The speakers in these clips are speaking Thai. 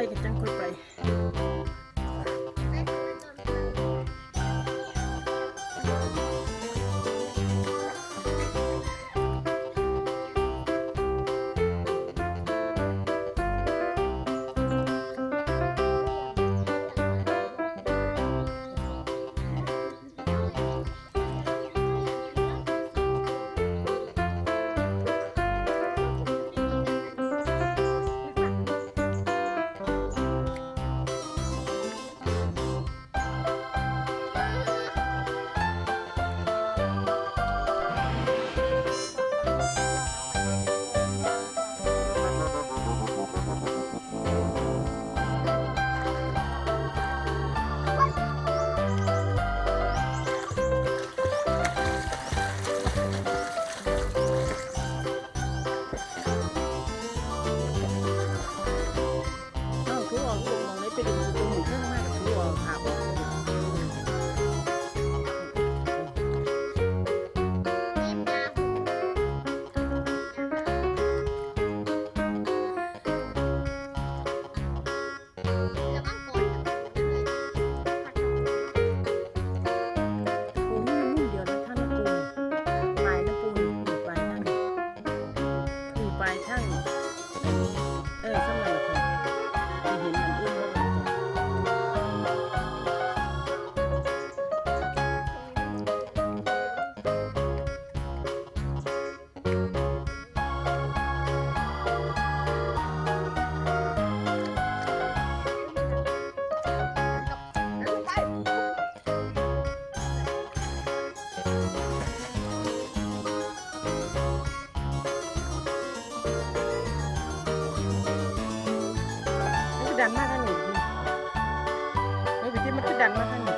Bye, Captain Corporate. Hepinizi ดันมากทางนี้เฮ้ยพี่ที่มันคือดันมากทางนี้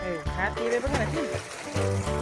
เออขาตีไปเพิ่งหน่อยที่